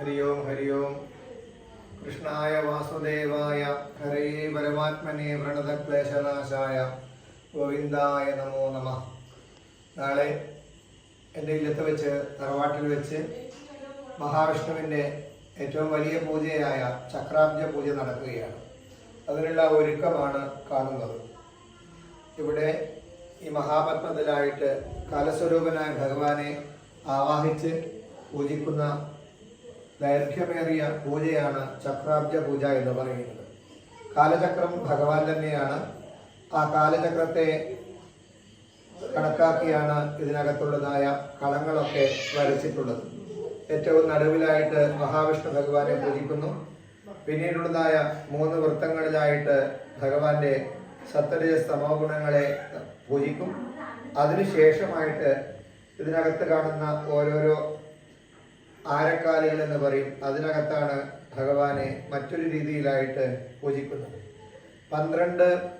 ഹരി ഓം ഹരി ഓം കൃഷ്ണായ വാസുദേവായ ഹരേ പരമാത്മനെ വ്രണതക്ലേശനാശായ ഗോവിന്ദായ നമോ നമ നാളെ എന്റെ ഇല്ലത്ത് വെച്ച് തറവാട്ടിൽ വെച്ച് മഹാവിഷ്ണുവിന്റെ ഏറ്റവും വലിയ പൂജയായ ചക്രാബ്ജ പൂജ നടക്കുകയാണ്. അതിനുള്ള ഒരുക്കമാണ് കാണുന്നത്. ഇവിടെ ഈ മഹാപത്മത്തിലായിട്ട് കാലസ്വരൂപനായ ഭഗവാനെ ആവാഹിച്ച് പൂജിക്കുന്ന ദൈർഘ്യമേറിയ പൂജയാണ് ചക്രാബ്ജ പൂജ എന്ന് പറയുന്നത്. കാലചക്രം ഭഗവാൻ തന്നെയാണ്. ആ കാലചക്രത്തെ കണക്കാക്കിയാണ് ഇതിനകത്തുള്ളതായ കളങ്ങളൊക്കെ വരച്ചിട്ടുള്ളത്. ഏറ്റവും നടുവിലായിട്ട് മഹാവിഷ്ണു ഭഗവാനെ പൂജിക്കുന്നു. പിന്നീടുള്ളതായ മൂന്ന് വൃത്തങ്ങളിലായിട്ട് ഭഗവാന്റെ സത്തരജ സമോ ഗുണങ്ങളെ പൂജിക്കും. അതിനുശേഷമായിട്ട് ഇതിനകത്ത് കാണുന്ന ഓരോരോ ആരക്കാലുകൾ എന്ന് പറയും. അതിനകത്താണ് ഭഗവാനെ മറ്റൊരു രീതിയിലായിട്ട് പൂജിക്കുന്നത്. പന്ത്രണ്ട്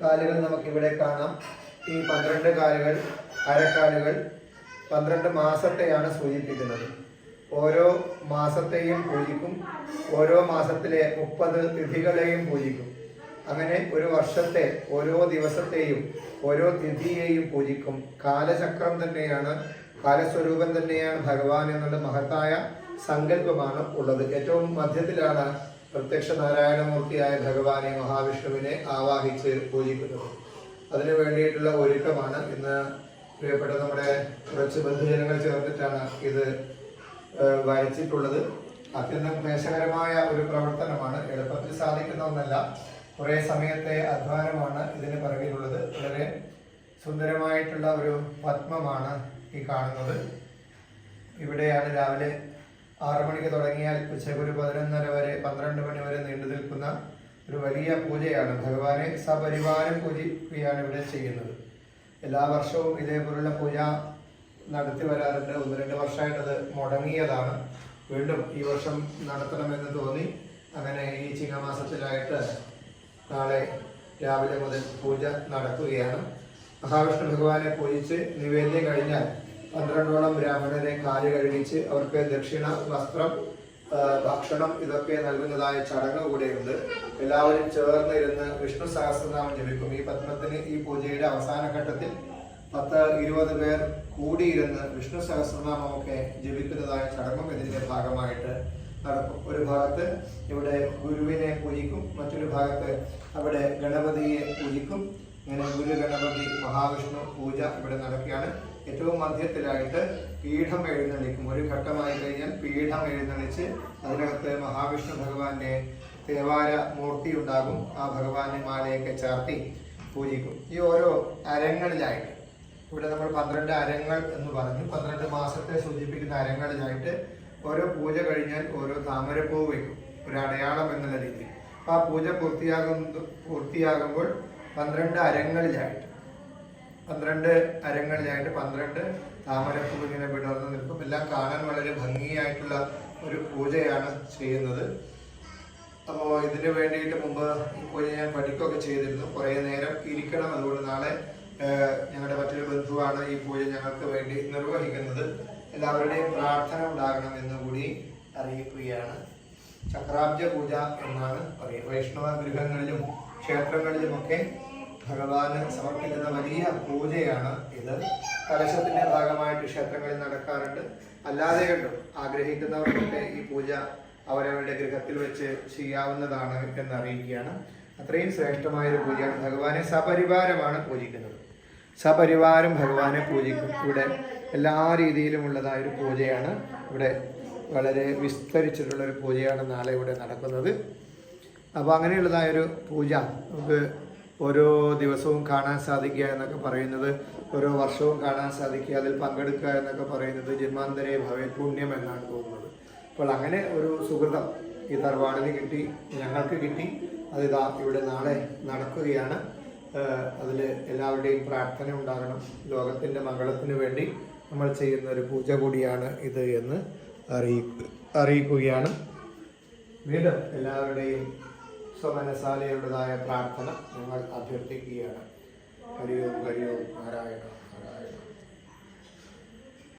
കാലുകൾ നമുക്കിവിടെ കാണാം. ഈ പന്ത്രണ്ട് കാലുകൾ അരക്കാലുകൾ പന്ത്രണ്ട് മാസത്തെയാണ് സൂചിപ്പിക്കുന്നത്. ഓരോ മാസത്തെയും പൂജിക്കും. ഓരോ മാസത്തിലെ മുപ്പത് തിഥികളെയും പൂജിക്കും. അങ്ങനെ ഒരു വർഷത്തെ ഓരോ ദിവസത്തെയും ഓരോ തിഥിയെയും പൂജിക്കും. കാലചക്രം തന്നെയാണ് കാലസ്വരൂപം തന്നെയാണ് ഭഗവാൻ എന്നുള്ള മഹത്തായ സങ്കല്പമാണ് ഉള്ളത്. ഏറ്റവും മധ്യത്തിലാണ് പ്രത്യക്ഷ നാരായണമൂർത്തിയായ ഭഗവാനെ മഹാവിഷ്ണുവിനെ ആവാഹിച്ച് പൂജിക്കുന്നത്. അതിനു വേണ്ടിയിട്ടുള്ള ഒരുക്കമാണ് ഇന്ന് പ്രിയപ്പെട്ട നമ്മുടെ കുറച്ച് ബന്ധുജനങ്ങൾ ചേർന്നിട്ടാണ് ഇത് വരച്ചിട്ടുള്ളത്. അത്യന്തം ക്ലേശകരമായ ഒരു പ്രവർത്തനമാണ്. എളുപ്പത്തിൽ സാധിക്കുന്ന ഒന്നല്ല. കുറേ സമയത്തെ അധ്വാനമാണ് ഇതിന് പിറകിലുള്ളത്. വളരെ സുന്ദരമായിട്ടുള്ള ഒരു പത്മമാണ് ഈ കാണുന്നത്. ഇവിടെയാണ് രാവിലെ ആറു മണിക്ക് തുടങ്ങിയാൽ ഉച്ചയ്ക്ക് ഒരു പതിനൊന്നര വരെ പന്ത്രണ്ട് മണി വരെ നീണ്ടു നിൽക്കുന്ന ഒരു വലിയ പൂജയാണ്. ഭഗവാനെ സപരിവാരം പൂജിക്കുകയാണ് ഇവിടെ ചെയ്യുന്നത്. എല്ലാ വർഷവും ഇതേപോലുള്ള പൂജ നടത്തി വരാറുണ്ട്. ഒന്ന് രണ്ട് വർഷമായിട്ടത് മുടങ്ങിയതാണ്. വീണ്ടും ഈ വർഷം നടത്തണമെന്ന് തോന്നി. അങ്ങനെ ഈ ചിങ്ങമാസത്തിലായിട്ട് നാളെ രാവിലെ മുതൽ പൂജ നടക്കുകയാണ്. മഹാവിഷ്ണു ഭഗവാനെ പൂജിച്ച് നിവേദ്യം കഴിഞ്ഞാൽ പന്ത്രണ്ടോളം ബ്രാഹ്മണരെ കാൽ കഴുകിച്ച് അവർക്ക് ദക്ഷിണ വസ്ത്രം ഭക്ഷണം ഇതൊക്കെ നൽകുന്നതായ ചടങ്ങ് കൂടെയുണ്ട്. എല്ലാവരും ചേർന്ന് ഇരുന്ന് വിഷ്ണു സഹസ്രനാമം ജപിക്കും. ഈ പത്മത്തിന് ഈ പൂജയുടെ അവസാന ഘട്ടത്തിൽ പത്ത് ഇരുപത് പേർ കൂടിയിരുന്ന് വിഷ്ണു സഹസ്രനാമമൊക്കെ ജപിക്കുന്നതായ ചടങ്ങും ഇതിന്റെ ഭാഗമായിട്ട് നടക്കും. ഒരു ഭാഗത്ത് ഇവിടെ ഗുരുവിനെ പൂജിക്കും മറ്റൊരു ഭാഗത്ത് അവിടെ ഗണപതിയെ പൂജിക്കും. ഇങ്ങനെ ഗുരു ഗണപതി മഹാവിഷ്ണു പൂജ ഇവിടെ നടക്കുകയാണ്. ഏറ്റവും മധ്യത്തിലായിട്ട് പീഠം എഴുന്നള്ളിക്കും. ഒരു ഘട്ടമായി കഴിഞ്ഞാൽ പീഠം എഴുന്നള്ളിച്ച് അതിനകത്ത് മഹാവിഷ്ണു ഭഗവാന്റെ തേവാര മൂർത്തി ഉണ്ടാകും. ആ ഭഗവാന്റെ മാലയൊക്കെ ചാർത്തി പൂജിക്കും. ഈ ഓരോ അരങ്ങളിലായിട്ട് ഇവിടെ നമ്മൾ പന്ത്രണ്ട് അരങ്ങൾ എന്ന് പറഞ്ഞു. പന്ത്രണ്ട് മാസത്തെ സൂചിപ്പിക്കുന്ന അരങ്ങളിലായിട്ട് ഓരോ പൂജ കഴിഞ്ഞാൽ ഓരോ താമരപ്പൂ വയ്ക്കും ഒരു അടയാളം എന്നുള്ള രീതിയിൽ. അപ്പൊ ആ പൂജ പൂർത്തിയാകുന്ന പൂർത്തിയാകുമ്പോൾ പന്ത്രണ്ട് അരങ്ങളിലായിട്ട്. പന്ത്രണ്ട് അരങ്ങളിലായിട്ട് പന്ത്രണ്ട് താമരപ്പൂ ഇങ്ങനെ വിടർന്ന് നിൽക്കും. എല്ലാം കാണാൻ വളരെ ഭംഗിയായിട്ടുള്ള ഒരു പൂജയാണ് ചെയ്യുന്നത്. അപ്പോൾ ഇതിന് വേണ്ടിയിട്ട് മുമ്പ് ഈ പൂജ ഞാൻ പഠിക്കുകയൊക്കെ ചെയ്തിരുന്നു. കുറേ നേരം ഇരിക്കണം. അതുകൊണ്ട് നാളെ ഞങ്ങളുടെ മറ്റൊരു ബന്ധുവാണ് ഈ പൂജ ഞങ്ങൾക്ക് വേണ്ടി നിർവഹിക്കുന്നത്. എല്ലാവരുടെയും പ്രാർത്ഥന ഉണ്ടാകണം എന്ന് കൂടി അറിയിക്കുകയാണ്. ചക്രാബ്ജ പൂജ എന്നാണ് പറയുക. വൈഷ്ണവ ഗൃഹങ്ങളിലും ക്ഷേത്രങ്ങളിലുമൊക്കെ ഭഗവാന് സമർപ്പിക്കുന്ന വലിയ പൂജയാണ് ഇത്. കലശത്തിന്റെ ഭാഗമായിട്ട് ക്ഷേത്രങ്ങളിൽ നടക്കാറുണ്ട്. അല്ലാതെ കണ്ടും ആഗ്രഹിക്കുന്നവർക്കൊക്കെ ഈ പൂജ അവരവരുടെ ഗൃഹത്തിൽ വെച്ച് ചെയ്യാവുന്നതാണ് എന്ന് അറിയിക്കുകയാണ് അത്രയും ശ്രേഷ്ഠമായ ഒരു പൂജയാണ്. ഭഗവാനെ സപരിവാരമാണ് പൂജിക്കുന്നത്. സപരിവാരം ഭഗവാനെ പൂജിക്കും. ഇവിടെ എല്ലാ രീതിയിലുമുള്ളതായ ഒരു പൂജയാണ്. ഇവിടെ വളരെ വിസ്തരിച്ചിട്ടുള്ള ഒരു പൂജയാണ് നാളെ ഇവിടെ നടക്കുന്നത്. അപ്പോൾ അങ്ങനെയുള്ളതായൊരു പൂജ നമുക്ക് ഓരോ ദിവസവും കാണാൻ സാധിക്കുക എന്നൊക്കെ പറയുന്നത് ഓരോ വർഷവും കാണാൻ സാധിക്കുക അതിൽ പങ്കെടുക്കുക എന്നൊക്കെ പറയുന്നത് ജന്മാന്തരേ ഭവേ പുണ്യം എന്നാണ് തോന്നുന്നത്. അപ്പോൾ അങ്ങനെ ഒരു സുഹൃതം ഈ തറവാടിന് കിട്ടി ഞങ്ങൾക്ക് കിട്ടി. അതിതാ ഇവിടെ നാളെ നടക്കുകയാണ്. അതിൽ എല്ലാവരുടെയും പ്രാർത്ഥന ഉണ്ടാകണം. ലോകത്തിന്റെ മംഗളത്തിന് വേണ്ടി നമ്മൾ ചെയ്യുന്ന ഒരു പൂജ കൂടിയാണ് ഇത് എന്ന് അറിയി അറിയിക്കുകയാണ്. വീണ്ടും എല്ലാവരുടെയും സ്വമനസാലയുടേതായ പ്രാർത്ഥന ഞങ്ങൾ അഭ്യർത്ഥിക്കുകയാണ് ഹരിയോം ഹരിയോം നാരായണ നാരായണ